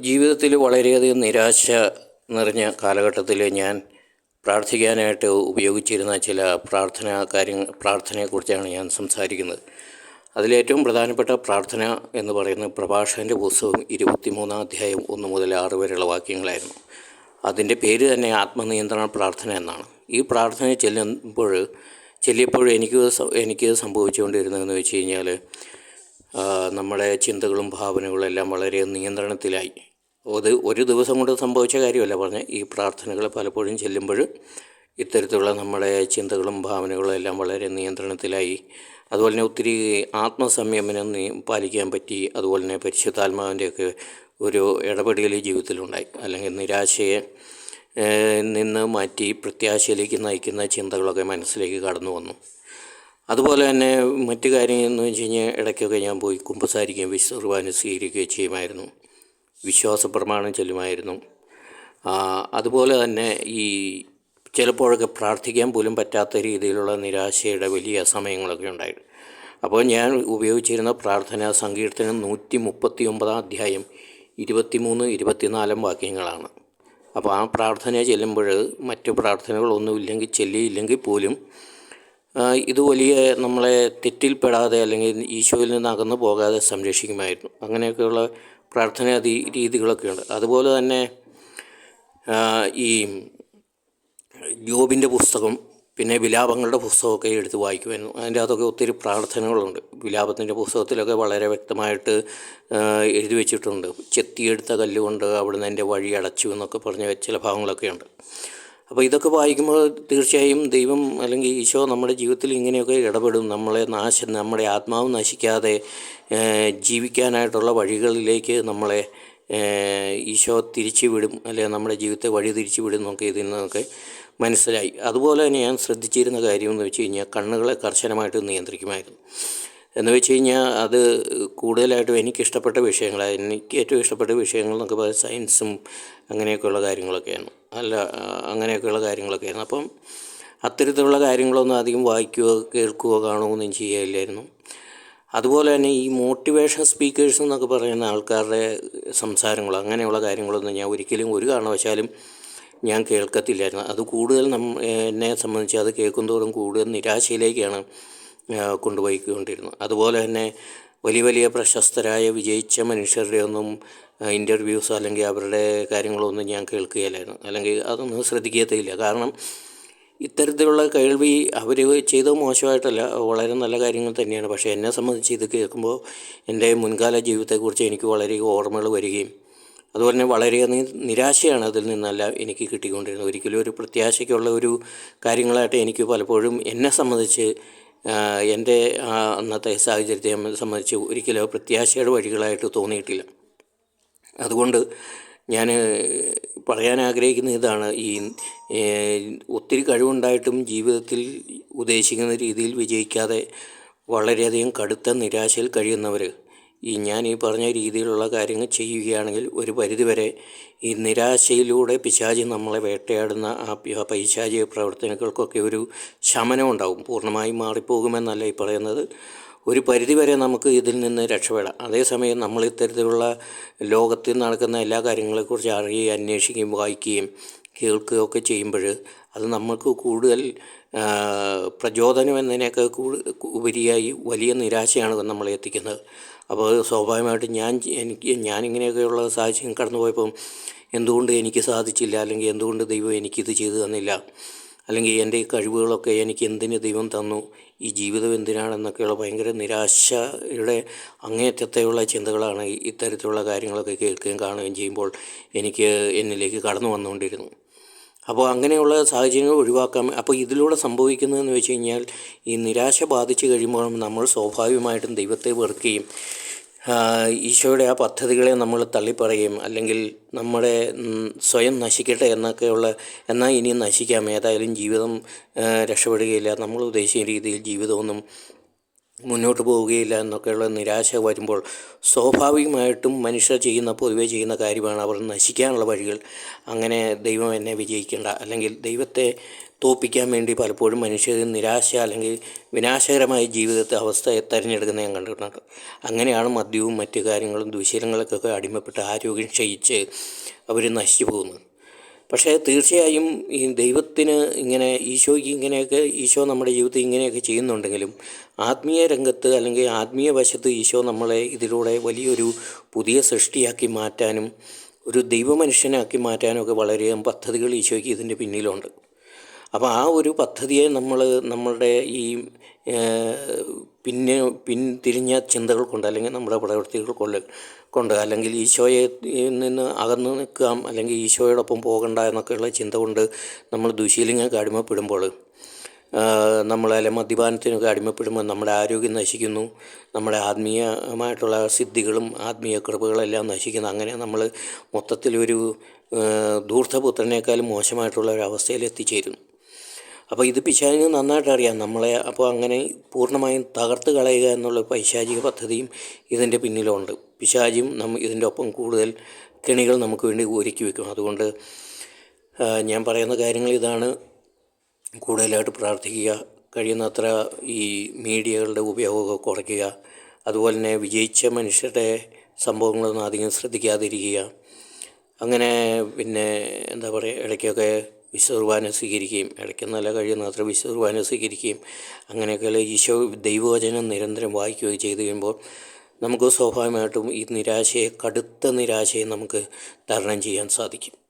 ജീവിതത്തിൽ വളരെയധികം നിരാശ നിറഞ്ഞ കാലഘട്ടത്തിൽ ഞാൻ പ്രാർത്ഥിക്കാനായിട്ട് ഉപയോഗിച്ചിരുന്ന ചില പ്രാർത്ഥന കാര്യങ്ങൾ പ്രാർത്ഥനയെക്കുറിച്ചാണ് ഞാൻ സംസാരിക്കുന്നത്. അതിലേറ്റവും പ്രധാനപ്പെട്ട പ്രാർത്ഥന എന്ന് പറയുന്നത് പ്രഭാഷകന്റെ പുസ്തകം ഇരുപത്തിമൂന്നാം അധ്യായം ഒന്ന് മുതൽ ആറ് വരെയുള്ള വാക്യങ്ങളായിരുന്നു. അതിന്റെ പേര് തന്നെ ആത്മനിയന്ത്രണ പ്രാർത്ഥന എന്നാണ്. ഈ പ്രാർത്ഥന ചെല്ലുമ്പോൾ ചെല്ലിയപ്പോൾ എനിക്ക് എനിക്ക് സംഭവിച്ചുകൊണ്ടിരുന്നതെന്ന് വെച്ച് കഴിഞ്ഞാൽ നമ്മുടെ ചിന്തകളും ഭാവനകളും എല്ലാം വളരെ നിയന്ത്രണത്തിലായി. അത് ഒരു ദിവസം കൊണ്ട് സംഭവിച്ച കാര്യമല്ല പറഞ്ഞ. ഈ പ്രാർത്ഥനകൾ പലപ്പോഴും ചെല്ലുമ്പോൾ ഇത്തരത്തിലുള്ള നമ്മുടെ ചിന്തകളും ഭാവനകളും എല്ലാം വളരെ നിയന്ത്രണത്തിലായി. അതുപോലെ തന്നെ ഒത്തിരി ആത്മസംയമനം പാലിക്കാൻ പറ്റി. അതുപോലെ തന്നെ പരിശുദ്ധാത്മാവിന്റെയൊക്കെ ഒരു ഇടപെടൽ ജീവിതത്തിലുണ്ടായി. അല്ലെങ്കിൽ നിരാശയെ നിന്ന് മാറ്റി പ്രത്യാശയിലേക്ക് നയിക്കുന്ന ചിന്തകളൊക്കെ മനസ്സിലേക്ക് കടന്നു വന്നു. അതുപോലെ തന്നെ മറ്റു കാര്യം എന്ന് വെച്ച് കഴിഞ്ഞാൽ ഇടയ്ക്കൊക്കെ ഞാൻ പോയി കുമ്പസാരിക്കുകയും വിശുദ്ധ കുർബാന സ്വീകരിക്കുകയും ചെയ്യുമായിരുന്നു. വിശ്വാസ പ്രമാണം ചെല്ലുമായിരുന്നു. അതുപോലെ തന്നെ ഈ ചിലപ്പോഴൊക്കെ പ്രാർത്ഥിക്കാൻ പോലും പറ്റാത്ത രീതിയിലുള്ള നിരാശയുടെ വലിയ സമയങ്ങളൊക്കെ ഉണ്ടായിരുന്നു അപ്പോൾ ഞാൻ ഉപയോഗിച്ചിരുന്ന പ്രാർത്ഥന സങ്കീർത്തനം നൂറ്റി മുപ്പത്തി ഒമ്പതാം അധ്യായം ഇരുപത്തിമൂന്ന് ഇരുപത്തിനാലും വാക്യങ്ങളാണ്. അപ്പോൾ ആ പ്രാർത്ഥന ചെല്ലുമ്പോൾ മറ്റു പ്രാർത്ഥനകളൊന്നുമില്ലെങ്കിൽ ചെല്ലിയില്ലെങ്കിൽ പോലും ഇത് വലിയ നമ്മളെ തെറ്റിൽപ്പെടാതെ അല്ലെങ്കിൽ ഈശോയിൽ നിന്ന് അകന്നു പോകാതെ സംരക്ഷിക്കുമായിരുന്നു. അങ്ങനെയൊക്കെയുള്ള പ്രാർത്ഥന രീതികളൊക്കെയുണ്ട്. അതുപോലെ തന്നെ ഈ ജോബിന്റെ പുസ്തകം പിന്നെ വിലാപങ്ങളുടെ പുസ്തകമൊക്കെ എടുത്ത് വായിക്കുമായിരുന്നു. അതിന്റെ അകത്തൊക്കെ ഒത്തിരി പ്രാർത്ഥനകളുണ്ട്. വിലാപത്തിന്റെ പുസ്തകത്തിലൊക്കെ വളരെ വ്യക്തമായിട്ട് എഴുതി വെച്ചിട്ടുണ്ട്. ചെത്തിയെടുത്ത കല്ലുകൊണ്ട് അവിടുന്ന് എന്റെ വഴി അടച്ചു എന്നൊക്കെ പറഞ്ഞ ചില ഭാഗങ്ങളൊക്കെ ഉണ്ട് അപ്പോൾ ഇതൊക്കെ വായിക്കുമ്പോൾ തീർച്ചയായും ദൈവം അല്ലെങ്കിൽ ഈശോ നമ്മുടെ ജീവിതത്തിൽ ഇങ്ങനെയൊക്കെ ഇടപെടും. നമ്മളെ നാശ നമ്മുടെ ആത്മാവ് നശിക്കാതെ ജീവിക്കാനായിട്ടുള്ള വഴികളിലേക്ക് നമ്മളെ ഈശോ തിരിച്ചു വിടും അല്ലെങ്കിൽ നമ്മുടെ ജീവിതത്തെ വഴി തിരിച്ചു വിടും എന്നൊക്കെ ഇതിൽ നിന്നൊക്കെ മനസ്സിലായി. അതുപോലെ തന്നെ ഞാൻ ശ്രദ്ധിച്ചിരുന്ന കാര്യം എന്ന് വെച്ച് കഴിഞ്ഞാൽ കണ്ണുകളെ കർശനമായിട്ട് നിയന്ത്രിക്കുമായിരുന്നു. എന്ന് വെച്ച് കഴിഞ്ഞാൽ അത് കൂടുതലായിട്ടും എനിക്കിഷ്ടപ്പെട്ട വിഷയങ്ങളാണ് എനിക്ക് ഏറ്റവും ഇഷ്ടപ്പെട്ട വിഷയങ്ങൾ എന്നൊക്കെ പറയുന്നത് സയൻസും അങ്ങനെയൊക്കെയുള്ള കാര്യങ്ങളൊക്കെയാണ്. അല്ല അങ്ങനെയൊക്കെയുള്ള കാര്യങ്ങളൊക്കെയായിരുന്നു. അപ്പം അത്തരത്തിലുള്ള കാര്യങ്ങളൊന്നും അധികം വായിക്കുകയോ കേൾക്കുകയോ കാണുകയോ ഒന്നും ചെയ്യുകയില്ലായിരുന്നു അതുപോലെ തന്നെ ഈ മോട്ടിവേഷൻ സ്പീക്കേഴ്സ് എന്നൊക്കെ പറയുന്ന ആൾക്കാരുടെ സംസാരങ്ങൾ അങ്ങനെയുള്ള കാര്യങ്ങളൊന്നും ഞാൻ ഒരിക്കലും ഒരു കാരണവശാലും ഞാൻ കേൾക്കത്തില്ലായിരുന്നു. അത് കൂടുതൽ നം എന്നെ സംബന്ധിച്ച് അത് കേൾക്കുന്തോറും കൂടുതൽ നിരാശയിലേക്കാണ് ആ, കൊണ്ടുപോയിക്കൊണ്ടിരുന്നത് അതുപോലെ തന്നെ വലിയ വലിയ പ്രശസ്തരായ വിജയിച്ച മനുഷ്യരുടെ ഒന്നും ഇന്റർവ്യൂസ് അല്ലെങ്കിൽ അവരുടെ കാര്യങ്ങളൊന്നും ഞാൻ കേൾക്കുകയില്ലായിരുന്നു. അല്ലെങ്കിൽ അതൊന്നും ശ്രദ്ധിക്കത്തില്ല കാരണം ഇത്തരത്തിലുള്ള കേൾവി അവർ ചെയ്തത് മോശമായിട്ടല്ല വളരെ നല്ല കാര്യങ്ങൾ തന്നെയാണ്. പക്ഷേ എന്നെ സംബന്ധിച്ച് ഇത് കേൾക്കുമ്പോൾ എന്റെ മുൻകാല ജീവിതത്തെക്കുറിച്ച് എനിക്ക് വളരെ ഓർമ്മകൾ വരികയും അതുപോലെ തന്നെ വളരെയധികം നിരാശയാണ് അതിൽ നിന്നല്ല എനിക്ക് കിട്ടിക്കൊണ്ടിരുന്നത്. ഒരിക്കലും ഒരു പ്രത്യാശയ്ക്കുള്ള ഒരു കാര്യങ്ങളായിട്ട് എനിക്ക് പലപ്പോഴും എന്നെ സംബന്ധിച്ച് എന്റെ അന്നത്തെ സാഹചര്യത്തെ സംബന്ധിച്ച് ഒരിക്കലും പ്രത്യാശയുടെ വഴികളായിട്ട് തോന്നിയിട്ടില്ല. അതുകൊണ്ട് ഞാൻ പറയാൻ ആഗ്രഹിക്കുന്ന ഇതാണ് ഈ ഒത്തിരി കഴിവുണ്ടായിട്ടും ജീവിതത്തിൽ ഉദ്ദേശിക്കുന്ന രീതിയിൽ വിജയിക്കാതെ വളരെയധികം കടുത്ത നിരാശയിൽ കഴിയുന്നവർ ഈ ഞാൻ ഈ പറഞ്ഞ രീതിയിലുള്ള കാര്യങ്ങൾ ചെയ്യുകയാണെങ്കിൽ ഒരു പരിധിവരെ ഈ നിരാശയിലൂടെ പിശാചി നമ്മളെ വേട്ടയാടുന്ന ആ പൈശാചിക പ്രവർത്തനങ്ങൾക്കൊക്കെ ഒരു ശമനം ഉണ്ടാകും പൂർണമായും മാറിപ്പോകുമെന്നല്ല ഈ പറയുന്നത്. ഒരു പരിധിവരെ നമുക്ക് ഇതിൽ നിന്ന് രക്ഷപ്പെടാം അതേസമയം നമ്മൾ ഇത്തരത്തിലുള്ള ലോകത്തിൽ നടക്കുന്ന എല്ലാ കാര്യങ്ങളെക്കുറിച്ച് അറിയുകയും അന്വേഷിക്കുകയും വായിക്കുകയും കേൾക്കുകയൊക്കെ ചെയ്യുമ്പോൾ അത് നമ്മൾക്ക് കൂടുതൽ പ്രചോദനം എന്നതിനൊക്കെ ഉപരിയായി വലിയ നിരാശയാണ് നമ്മളെ എത്തിക്കുന്നത്. അപ്പോൾ സ്വാഭാവികമായിട്ടും ഞാൻ എനിക്ക് ഞാനിങ്ങനെയൊക്കെയുള്ള സാഹചര്യം കടന്നു പോയപ്പം എന്തുകൊണ്ട് എനിക്ക് സാധിച്ചില്ല? അല്ലെങ്കിൽ എന്തുകൊണ്ട് ദൈവം എനിക്കിത് ചെയ്തു തന്നില്ല? അല്ലെങ്കിൽ എന്റെ കഴിവുകളൊക്കെ എനിക്ക് എന്തിന് ദൈവം തന്നു? ഈ ജീവിതം എന്തിനാണെന്നൊക്കെയുള്ള ഭയങ്കര നിരാശയുടെ അങ്ങേറ്റത്തെയുള്ള ചിന്തകളാണ് ഇത്തരത്തിലുള്ള കാര്യങ്ങളൊക്കെ കേൾക്കുകയും കാണുകയും ചെയ്യുമ്പോൾ എനിക്ക് എന്നിലേക്ക് കടന്നു വന്നുകൊണ്ടിരുന്നു. അപ്പോൾ അങ്ങനെയുള്ള സാഹചര്യങ്ങൾ ഒഴിവാക്കാൻ അപ്പോൾ ഇതിലൂടെ സംഭവിക്കുന്നതെന്ന് വെച്ച് കഴിഞ്ഞാൽ ഈ നിരാശ ബാധിച്ച് കഴിയുമ്പോൾ നമ്മൾ സ്വാഭാവികമായിട്ടും ദൈവത്തെ വെറുക്കുകയും ഈശോയുടെ ആ പദ്ധതികളെ നമ്മൾ തള്ളിപ്പറയുകയും അല്ലെങ്കിൽ നമ്മുടെ സ്വയം നശിക്കട്ടെ എന്നൊക്കെയുള്ള എന്നാൽ ഇനി നശിക്കാം. ഏതായാലും ജീവിതം രക്ഷപ്പെടുകയില്ല. നമ്മൾ ഉദ്ദേശിച്ച രീതിയിൽ ജീവിതമൊന്നും മുന്നോട്ട് പോവുകയില്ല എന്നൊക്കെയുള്ള നിരാശ വരുമ്പോൾ സ്വാഭാവികമായിട്ടും മനുഷ്യർ ചെയ്യുന്ന പൊതുവെ ചെയ്യുന്ന കാര്യമാണ് അവർ നശിക്കാനുള്ള വഴികൾ. അങ്ങനെ ദൈവം എന്നെ വിജയിക്കേണ്ട അല്ലെങ്കിൽ ദൈവത്തെ തോപ്പിക്കാൻ വേണ്ടി പലപ്പോഴും മനുഷ്യർ നിരാശ അല്ലെങ്കിൽ വിനാശകരമായ ജീവിതത്തെ അവസ്ഥയെ തിരഞ്ഞെടുക്കുന്ന ഞാൻ കണ്ടിട്ടുണ്ട്. അങ്ങനെയാണ് മദ്യവും മറ്റു കാര്യങ്ങളും ദുശീലങ്ങൾക്കൊക്കെ അടിമപ്പെട്ട് ആരോഗ്യം ക്ഷയിച്ച് അവർ നശിച്ചു പോകുന്നത്. പക്ഷേ തീർച്ചയായും ഈ ദൈവത്തിന് ഇങ്ങനെ ഈശോയ്ക്ക് ഇങ്ങനെയൊക്കെ ഈശോ നമ്മുടെ ജീവിതത്തിൽ ഇങ്ങനെയൊക്കെ ചെയ്യുന്നുണ്ടെങ്കിലും ആത്മീയ രംഗത്ത് അല്ലെങ്കിൽ ആത്മീയ വശത്ത് ഈശോ നമ്മളെ ഇതിലൂടെ വലിയൊരു പുതിയ സൃഷ്ടിയാക്കി മാറ്റാനും ഒരു ദൈവമനുഷ്യനാക്കി മാറ്റാനും ഒക്കെ വളരെയധികം പദ്ധതികൾ ഈശോയ്ക്ക് ഇതിന്റെ പിന്നിലുണ്ട്. അപ്പോൾ ആ ഒരു പദ്ധതിയെ നമ്മൾ നമ്മളുടെ ഈ പിന്നെ പിന്തിരിഞ്ഞ ചിന്തകൾ കൊണ്ട് അല്ലെങ്കിൽ നമ്മുടെ പ്രവൃത്തികൾ കൊണ്ട് കൊണ്ട് അല്ലെങ്കിൽ ഈശോയെ നിന്ന് അകന്നു നിൽക്കാം അല്ലെങ്കിൽ ഈശോയോടൊപ്പം പോകണ്ട എന്നൊക്കെയുള്ള ചിന്ത കൊണ്ട് നമ്മൾ ദുശീലിങ്ങൾക്ക് അടിമപ്പെടുമ്പോൾ നമ്മളെ മദ്യപാനത്തിനൊക്കെ അടിമപ്പെടുമ്പോൾ നമ്മുടെ ആരോഗ്യം നശിക്കുന്നു. നമ്മുടെ ആത്മീയമായിട്ടുള്ള സിദ്ധികളും ആത്മീയ കൃപകളെല്ലാം നശിക്കുന്നു. അങ്ങനെ നമ്മൾ മൊത്തത്തിലൊരു ധൂർത്തപുത്രനേക്കാളും മോശമായിട്ടുള്ള ഒരു എത്തിച്ചേരുന്നു അപ്പോൾ ഇത് പിശാചിന് നന്നായിട്ട് അറിയാം. നമ്മളെ അപ്പോൾ അങ്ങനെ പൂർണമായും തകർത്ത് കളയുക എന്നുള്ള പൈശാചിക പദ്ധതിയും ഇതിന്റെ പിന്നിലുണ്ട്. പിശാചിയും നമ്മ ഇതിന്റെ ഒപ്പം കൂടുതൽ കെണികൾ നമുക്ക് വേണ്ടി ഒരുക്കി വെക്കും. അതുകൊണ്ട് ഞാൻ പറയുന്ന കാര്യങ്ങൾ ഇതാണ്. കൂടുതലായിട്ട് പ്രാർത്ഥിക്കുക കഴിയുന്നത്ര ഈ മീഡിയകളുടെ ഉപയോഗമൊക്കെ കുറയ്ക്കുക അതുപോലെ തന്നെ വിജയിച്ച മനുഷ്യരുടെ സംഭവങ്ങളൊന്നും അധികം ശ്രദ്ധിക്കാതിരിക്കുക. അങ്ങനെ പിന്നെ എന്താ പറയുക ഇടയ്ക്കൊക്കെ വിശ്വകുർബാന സ്വീകരിക്കുകയും ഇടയ്ക്കെന്നല്ല കഴിയുന്നത്ര വിശ്വകുർബാന സ്വീകരിക്കുകയും അങ്ങനെയൊക്കെയുള്ള ഈശോ ദൈവവചനം നിരന്തരം വായിക്കുകയും ചെയ്തു കഴിയുമ്പോൾ നമുക്ക് സ്വാഭാവികമായിട്ടും ഈ നിരാശയെ കടുത്ത നിരാശയെ നമുക്ക് തരണം ചെയ്യാൻ സാധിക്കും.